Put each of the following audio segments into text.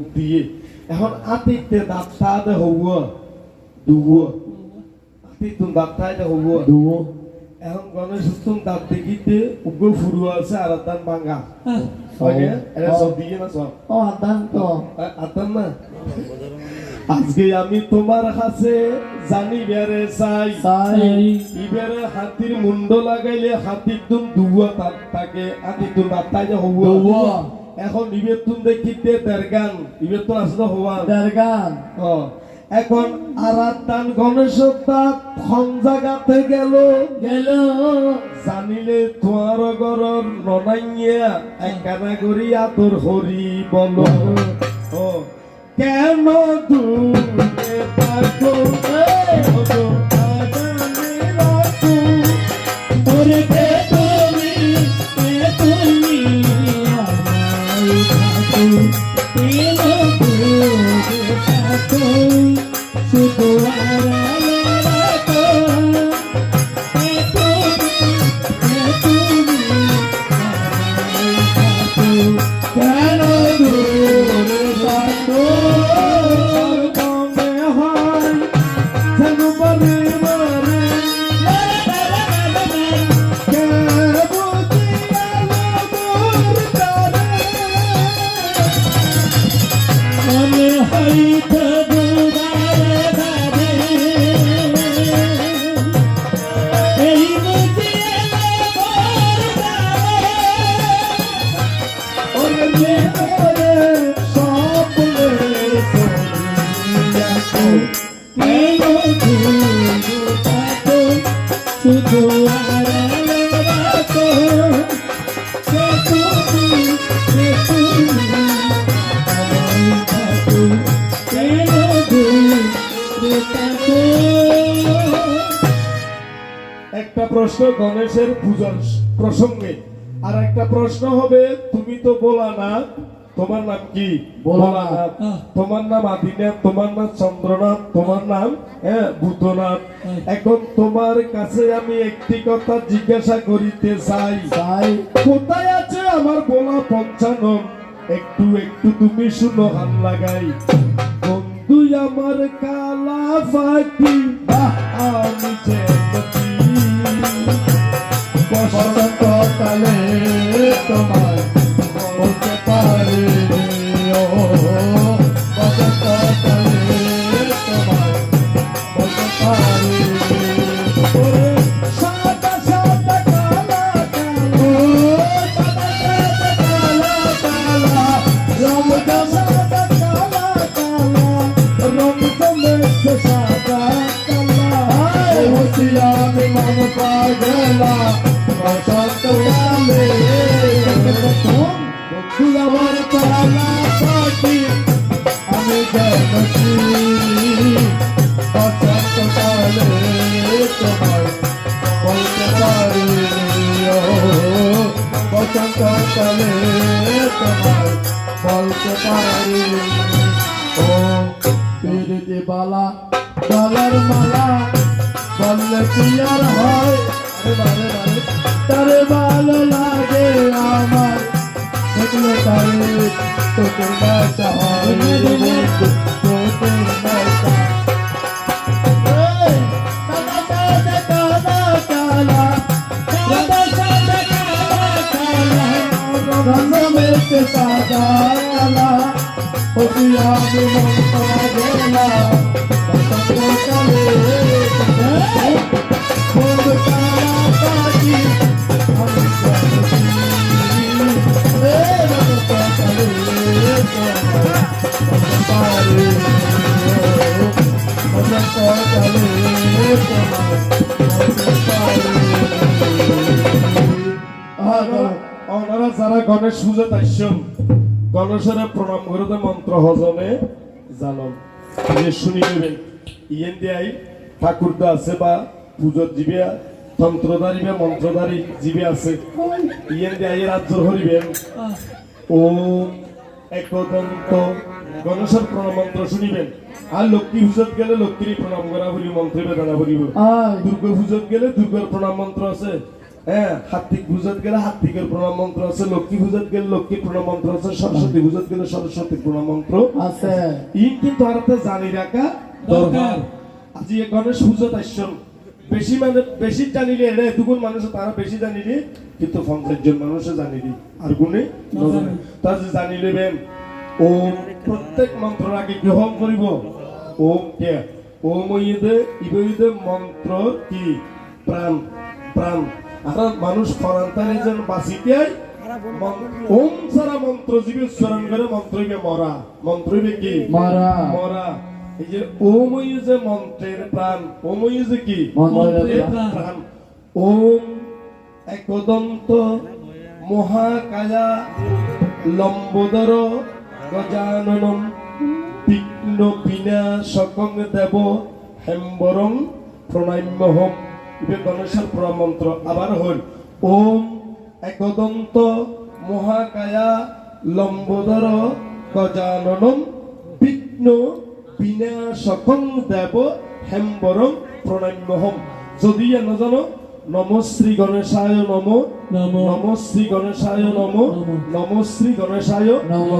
দিয়ে। এখন দে হব। দুবো। দে হব। দুবো। এখন গণেশ দেখিতে উগ্র ফুরু আছে আর দাঁত ভাঙা ওকে এটা সব দিয়ে না সব? ও আদান তো। আতাম না? আজকে আমি তোমার কাছে জানি বেড়ে চাই। ইবারে হাতির মুন্ড লাগাইলে হাতির তুম দুয়া থাকে। হাতির তুম যে হব এখন ইবের তুম দেখিতে দেড়গান ইবের তো আসলে হওয়া দরগান। ও, এখন আরাতান গণেশ দাঁত খন জাগাতে গেল? গেল। জানিলে তোমার গরর ননাইয়া একখানা করি আতর হরি বল। ও। কেন দূরে থাকো প্রশ্ন হবে তুমি তো বলা না তোমার নাম কি? ভোলানাথ। তোমার নাম আদিনাথ তোমার নাম চন্দ্রনাথ তোমার নাম হ্যাঁ হ্যাঁ। এখন তোমার কাছে আমি একটি কথা জিজ্ঞাসা করিতে চাই। তাই কোথায় আছে আমার বলা পঞ্চানন? একটু একটু তুমি শুনো হান লাগাই। বন্ধু আমার কালা ফাঁকি আমি তোমার বলতে বসন্তকালে তোমার বলতে পারি ও পিরিতি বালা গলার মালা বললে কি আর হয় তারে ভালো লাগে আমার দেখলে তারে তোকে বাসা হয় কালা, হসিয়া আমি মন পাগলা, বসন্ত কালে, বন্ধু কালা পাখি, আমি জানছি, এই বসন্ত কালে, পারে, বসন্ত কালে, তোমার বসন্ত যারা গণেশ পুজো তাইছন গণেশের প্রণাম করতে মন্ত্র হজমে জানম। যে শুনি নেবেন ইয়েন দিয়াই ঠাকুরদা আছে বা পুজোর জীবে তন্ত্রধারী বা মন্ত্রধারী জীবে আছে। ইয়েন দিয়াই রাজ্য হরিবেন। ও একদন্ত। গণেশের প্রণাম মন্ত্র শুনিবেন। আর লক্ষ্মী পুজোত গেলে লক্ষ্মীর প্রণাম করা হরি মন্ত্রে বেদনা হরিব দুর্গা পুজোত গেলে দুর্গার প্রণাম মন্ত্র আছে। হ্যাঁ হাত্তিক পূজাত গেলে হাত্তিকের প্রণাম মন্ত্র আছে লক্ষ্মী পূজাত গেলে লক্ষ্মী প্রণাম মন্ত্র আছে সরস্বতী পূজাত গেলে সরস্বতী প্রণাম মন্ত্র আছে। ইন কিন্তু আর জানি রাখা দরকার। আজি গণেশ পুজোত আসছেন বেশি মানে বেশি জানিলে এরা দুগুণ মানুষ তারা বেশি জানিলে কিন্তু পঞ্চাশ জন মানুষে জানিলি আর গুণে নজনে তার যে জানি নেবেন ওম প্রত্যেক মন্ত্র আগে গ্রহণ করিব। ওম কে? ওম ইদে ইবইদে মন্ত্র কি? প্রাণ প্রাণ। আর মানুষ পরান্তারে যেন বাঁচিতে ওম সারা মন্ত্র জীবে উচ্চারণ করে মন্ত্রকে মরা। মন্ত্রকে কি? মারা। মরা। এই যে ওমই যে মন্ত্রের প্রাণ ওমই যে কি? মন্ত্রের প্রাণ। ওম একদন্ত মহাকায়া লম্বোদর গজাননম বিঘ্ন বিনাশকং দেব হেম্বরং প্রণাম্যহম। গণেশের প্রণাম মন্ত্র আবার হল ওম একদন্ত মহাকায়া লম্বোদর গজাননম বিঘ্ন বিনাশকং দেব হেম্বরং প্রণাম্যহম। যদি নাজানো নম শ্রী গণেশায় নম নম। নম শ্রী গণেশায় নম নম। শ্রী গণেশায় নম।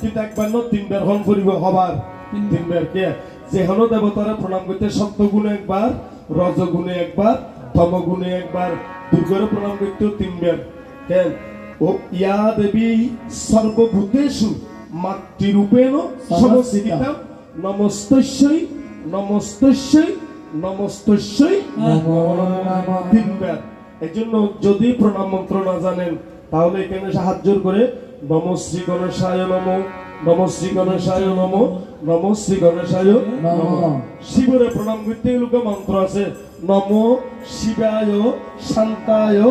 কিন্তু একবার ন তিনবার হন করিব হবার। তিনবার কে? যে দেবতারা প্রণাম করতে সপ্তগুণে একবার রজগুণে একবার তমগুণে একবার, দুর্গরে প্রণাম করতে তিনবার। কেন? ও ইয়া দেবী সর্বভূতেষু মাতৃরূপেণ সমস্থিতাম নমস্তস্যই নমস্তস্যই নমস্তস্যই তিনবার। এই জন্য যদি প্রণাম মন্ত্র না জানেন, তাহলে এখানে সাহায্য করে, নম শ্রী গণেশায় নম। নম শ্রী গণেশায় নম নম শ্রী গণেশায় নম। শিবরে প্রণাম করতে লোকে মন্ত্র আছে। নম শিবায় শান্তায়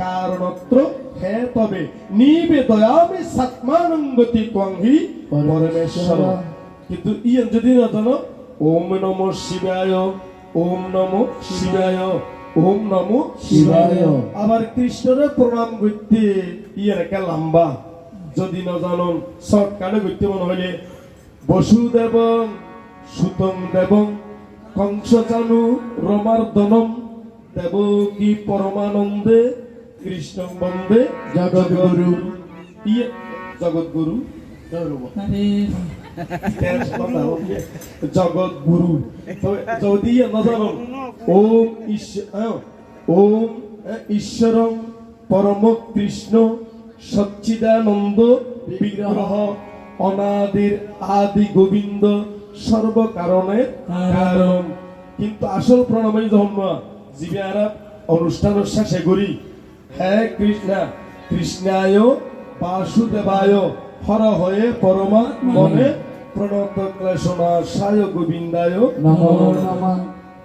কারণত্র হে তবে। নিবেদয়ামি সাত্মানঙ্গতি ত্বংহি পরমেশ্বর। কিন্তু ইয়ে যদি না জানো ওম নম শিবায় ওম নম শিবায় ওম নম শিবায়। শিবায়। আবার কৃষ্ণরে প্রণাম করতে ইয়ে একটা লম্বা। যদি না জানন শর্টকাটে করতে মনে হইলে বসুদেব সুতং দেবং কংস চানু রমার্দনম দেবকী পরমানন্দে কৃষ্ণ বন্দে জগদ্গুরু। ইয়ে জগৎগুরু আরে জগৎ গুরু যদি নজর ওম ঈশ্বর ওম ঈশ্বরং পরম কৃষ্ণ সচ্চিদানন্দ বিগ্রহ অনাদির আদি গোবিন্দ সর্বকারণের কারণ। কিন্তু আসল প্রণামী না জীবে আরা অনুষ্ঠান শেষে করি হে কৃষ্ণ কৃষ্ণায় বাসুদেবায় হর হয়ে পরমা মনে প্রণত ক্লেশনা সায় গোবিন্দায় নমো।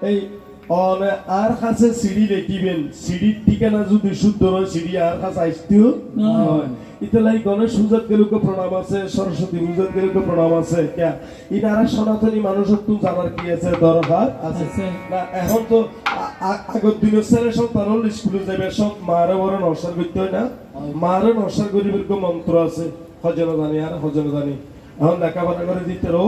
এই অন আর কাছে সিঁড়ি রেখিবেন সিঁড়ির ঠিকানা যদি শুদ্ধ নয় সিঁড়ি আর কাছে আসতেও ইতালাই গণেশ পূজাত গেলুকে প্রণাম আছে সরস্বতী পূজাত গেলুকে প্রণাম আছে। ক্যা? ইনারা সনাতনী মানুষের তো জানার কি আছে? দরকার আছে। না এখন তো আগের দিনের ছেলে সব তার স্কুলে যাবে সব মারে বড় নরসার করতে হয় না? মারে নরসার গরিবের মন্ত্র আছে হজনে জানি আর হজনে জানি এখন লেখাপড়া করে দিতেও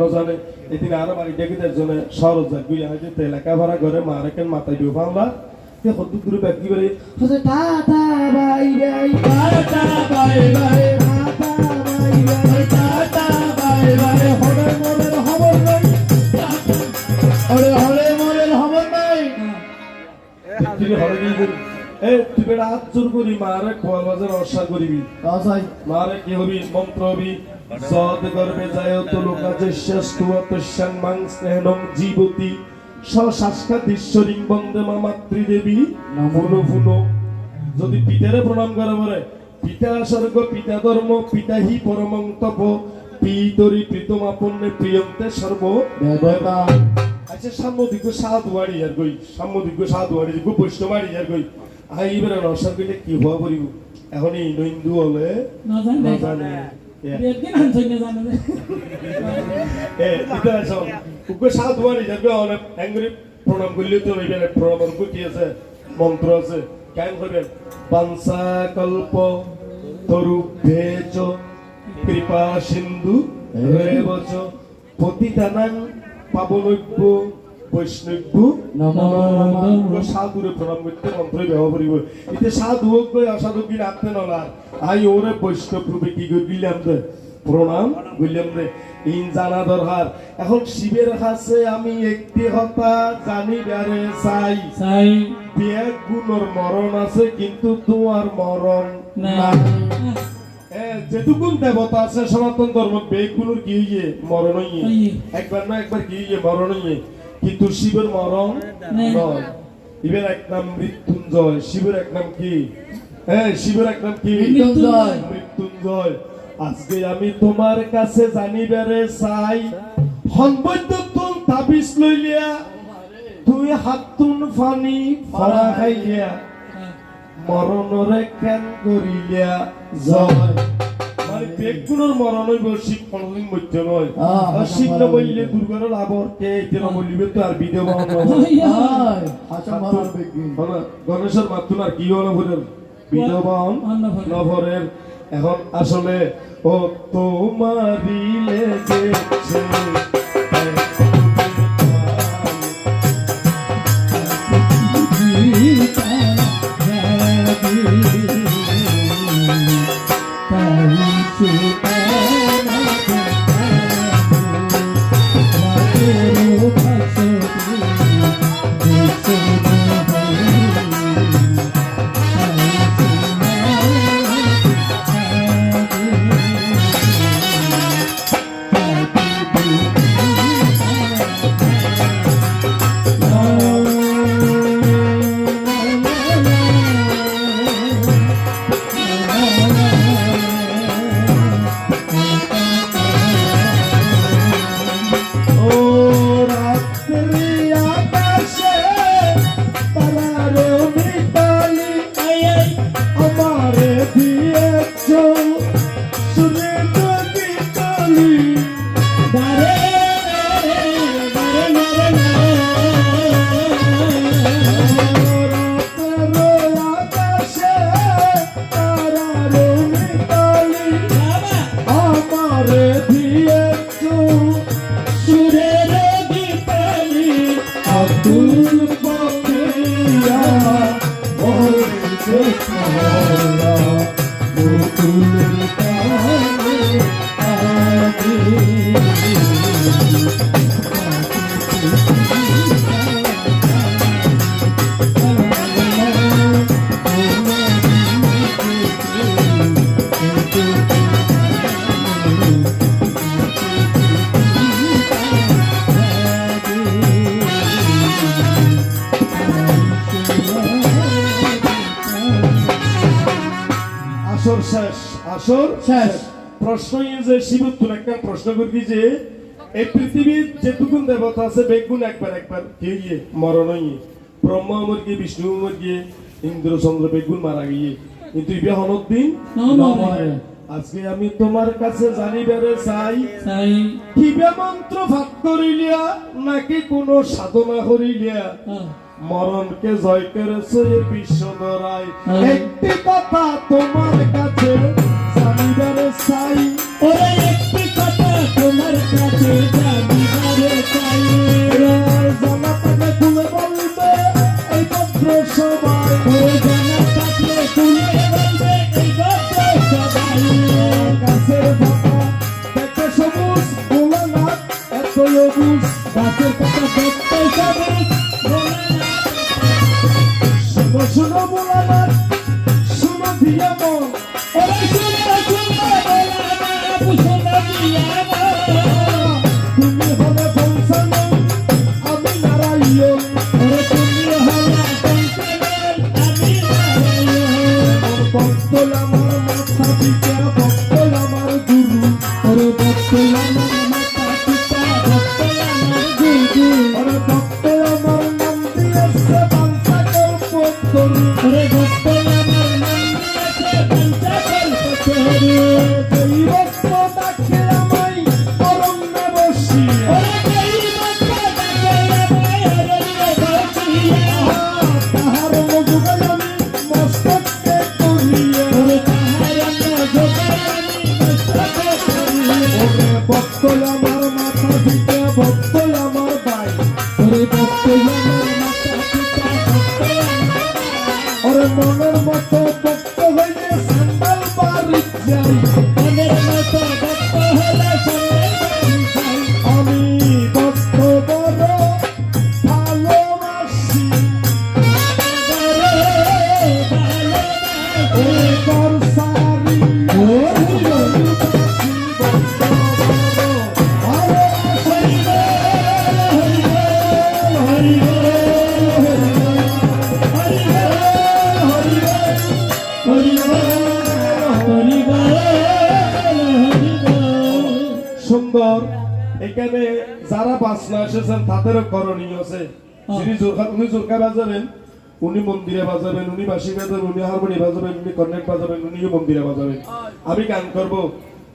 নজানে এদিন আরও বাড়ি ডেকে একজনে সরজ গুই আগে তে লেখাপড়া করে মারে কেন মাথায় দিও পাংলা তে হদ্দু গুরু ব্যাকি করে হজে tata bye bye tata bye bye bye bye হরে মরের খবর নাই। হরে হরে মরের খবর নাই। তুমি হরে গিয়ে করি এ তুই বেটা হাত জোর করি মারে খোয়াল বাজার অর্ষা করিবি। মারে কি হবি? মন্ত্র হবি? সদ গর্বে যায় তো লোকাজে শ্রেষ্ঠুয়াত সম্মান স্নেহনং জীবতি। সশাস্কা দৃশ্যরিং বন্দে মা মাতৃদেবী ফুনো ফুনো যদি পিতারে প্রণাম করে বলে পিতা স্বর্গ পিতা ধর্ম পিতা হি পরমং তপ পিতরি প্রীতম আপন্নে প্রিয়ন্তে সর্ব দেবতা আচ্ছা সাম্মদিক সাধু বাড়ি আর গই সাম্মদিক সাধু বাড়ি গো বৈষ্ণব বাড়ি আর গই আই এবারে কইলে কি হওয়া পড়িব? এখন এই হিন্দু হলে না জানে একদিন হানছই না জানে এ এটা আছে উকে সাধু বাড়ি যাবে অনেক অ্যাঙ্গুরি প্রণাম করলে তো এই বেলা প্রণাম কি আছে মন্ত্র আছে কেন করবেন পাংসা কল্প তরু ভেজ কৃপা সিন্ধু রেবচ পতিতানাং পাবনৈব্য বৈষ্ণব্য নমঃ। সাধুরে প্রণাম করতে মন্ত্র ব্যবহার করিব। এতে সাধু হোক গই অসাধু কি রাখতে নলার আই ওরে বৈষ্ণব রূপে কি করে দিলাম প্রণাম বললাম দে। ইন জানা দরকার এখন শিবের কাছে আমি একটি কথা জানি বারে চাই। সাই বিয়ে গুণর মরণ আছে কিন্তু তোমার মরণ না। যেটুকুন দেবতা আছে সনাতন ধর্ম বেগুলোর কি হইয়ে? মরণ হইয়ে। একবার না একবার কি হইয়ে? মরণ হইয়ে। কিন্তু শিবের মরণ। নয়। ইবের এক নাম মৃত্যুঞ্জয় শিবের এক নাম কি? হ্যাঁ শিবের এক নাম কি? মৃত্যুঞ্জয়। মৃত্যুঞ্জয়। আজকে আমি তোমার কাছে জানিবারে চাই হনবৈদ্যুন তাবিজ লইলিয়া তুই হাতুন ফানি ফরা খাইলিয়া মরণরে কেন করিলিয়া জয়। বেগুনের মরণ হইব শিব কোনদিন মধ্যে নয় শিব না বললে দুর্গার লাভর কে তেল বলিবে তো আর বিদে গণেশের মাতুন আর কি হলো ভরের বিধবন নভরের এখন আসলে ও তোমারিলে দেখছে শেষ। প্রশ্ন যে একটা প্রশ্ন যে এই পৃথিবীর যেটুকুন দেবতা আছে বেগুন একবার একবার কে গিয়ে মরণ হইয়ে ব্রহ্মা মর গিয়ে বিষ্ণু মর গিয়ে ইন্দ্র চন্দ্র বেগুন মারা গিয়ে। কিন্তু ইবে দিন আজকে আমি তোমার কাছে জানিবারে চাই কিবে মন্ত্র ভাগ করিলিয়া নাকি কোনো সাধনা করিলিয়া মরণকে জয় করেছে বিশ্ব হ্যাঁ। একটি কথা তোমার কাছে ওরে একটি কথা তোমার কাছে জানিবারে চাই জানা তাকে বলবে এই পত্র সবাই আমার মাথা পিতা ভক্ত এখানে যারা বাসনা এসেছেন তাদেরও করণীয় আছে। যিনি জোরখা- উনি জোরকা বাজাবেন উনি মন্দিরে বাজাবেন উনি বাসি বাজাবেন উনি হারমোনি বাজাবেন উনি কর্নেট বাজাবেন উনিও মন্দিরে বাজাবেন। আমি গান করব।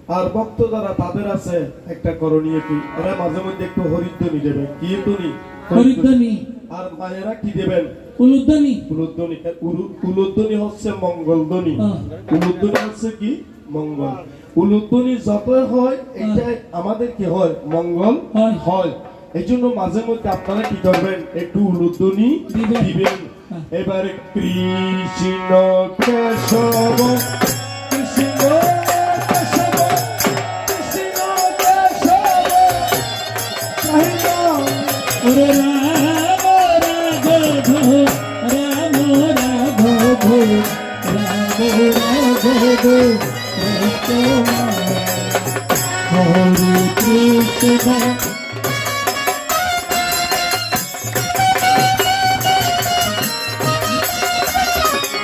আর ভক্ত যারা তাদের আছে একটা করণীয় কি? এরা মাঝে মধ্যে একটু হরিদ্বনি দেবে কি তুনি হরিদ্বনি আর মায়েরা কি দেবেন? উলুদ্দনি উলুধ্বনি উলু- উলুধ্বনি হচ্ছে মঙ্গলধ্বনি। হ্যাঁ। উলুধ্বনি হচ্ছে কি? মঙ্গল। উলুধ্বনি যত হয় এটা আমাদের কি হয় মঙ্গল হয়। হয় এই জন্য মাঝে মধ্যে আপনারা কি করবেন একটু উলুধ্বনি দিবেন। হ্যাঁ। এবারে কৃষ্ণ কেশব কৃষ্ণ কেশব কৃষ্ণ হরি কৃষ্ণ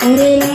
হরে